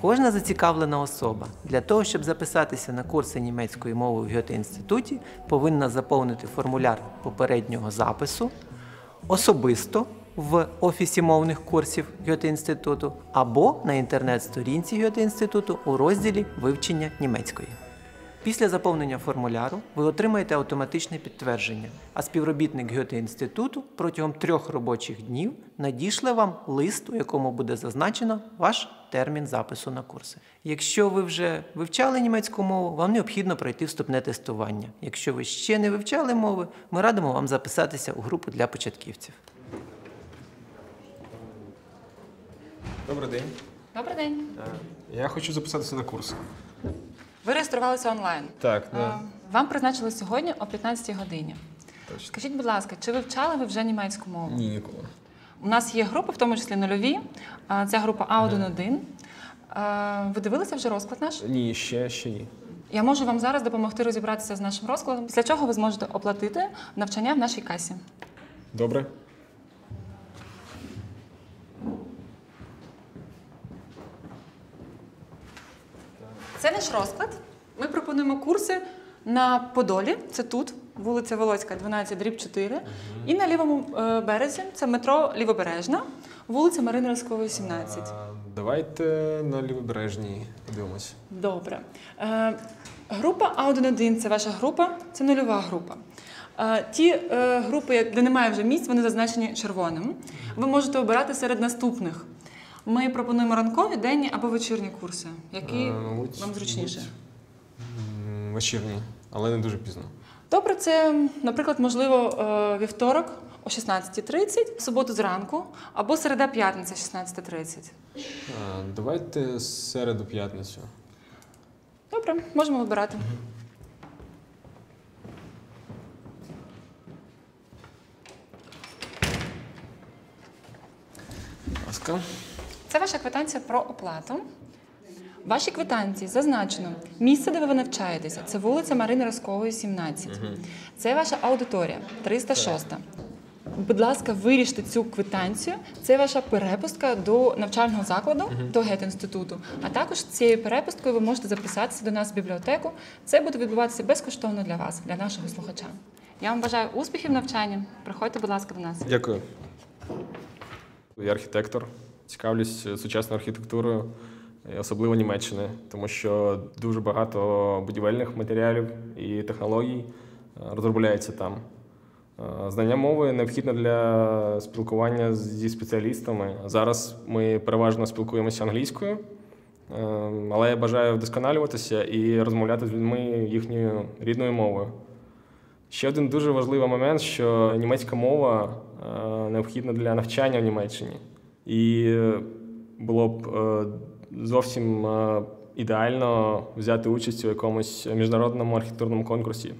Кожна зацікавлена особа для того, щоб записатися на курси німецької мови в Гьоте-інституті, повинна заповнити формуляр попереднього запису особисто в офісі мовних курсів Гьоте-інституту або на інтернет-сторінці Гьоте-інституту у розділі вивчення німецької. Після заповнення формуляру ви отримаєте автоматичне підтвердження, а співробітник Гьоте-інституту протягом трьох робочих днів надішле вам лист, у якому буде зазначено ваш термін запису на курси. Якщо ви вже вивчали німецьку мову, вам необхідно пройти вступне тестування. Якщо ви ще не вивчали мови, ми радимо вам записатися у групу для початківців. Добрий день. Добрий день. Я хочу записатися на курс. Ви реєструвалися онлайн. Так, да. Вам призначили сьогодні о 15-й годині. Точно. Скажіть, будь ласка, чи вивчали ви вже німецьку мову? Ні, ніколи. У нас є групи, в тому числі нульові. Ця група А1-1. А, Ви дивилися вже розклад наш? Ні, ще, ще ні. Я можу вам зараз допомогти розібратися з нашим розкладом, після чого ви зможете оплатити навчання в нашій касі. Добре. Наш розклад. Ми пропонуємо курси на Подолі, це тут, вулиця Волоцька, 12, дріб 4. І на лівому е, березі це метро Лівобережна, вулиця Марини Роскової, 17. А, давайте на лівобережній подивимось. Добре. Е, група А1-1 це ваша група, це нульова група. Е, ті е, групи, де немає вже місць, вони зазначені червоним. Ви можете обирати серед наступних. Ми пропонуємо ранкові, денні або вечірні курси, які Е, мабуть, вам зручніше. М, Вечірній, але не дуже пізно. Добре, це, наприклад, можливо, е, вівторок о 16.30, в суботу зранку, або середа п'ятниця 16.30. А, давайте середу п'ятницю. Добре, можемо вибирати. Будь ласка. Це ваша квитанція про оплату. В вашій квитанції зазначено місце, де ви навчаєтеся. Це вулиця Марини Роскової, 17. Це ваша аудиторія, 306. Будь ласка, виріште цю квитанцію. Це ваша перепустка до навчального закладу, до гет-інституту. А також цією перепусткою ви можете записатися до нас в бібліотеку. Це буде відбуватися безкоштовно для вас, для нашого слухача. Я вам бажаю успіхів в навчанні. Приходьте, будь ласка, до нас. Дякую. Я архітектор, цікавлюсь сучасною архітектурою, особливо Німеччини, тому що дуже багато будівельних матеріалів і технологій е, розробляється там. Е, Знання мови необхідне для спілкування зі спеціалістами. Зараз ми переважно спілкуємося англійською, е, але я бажаю вдосконалюватися і розмовляти з людьми їхньою рідною мовою. Ще один дуже важливий момент, що німецька мова е, необхідна для навчання в Німеччині. І е, було б е, зовсім е, ідеально взяти участь у якомусь міжнародному архітектурному конкурсі.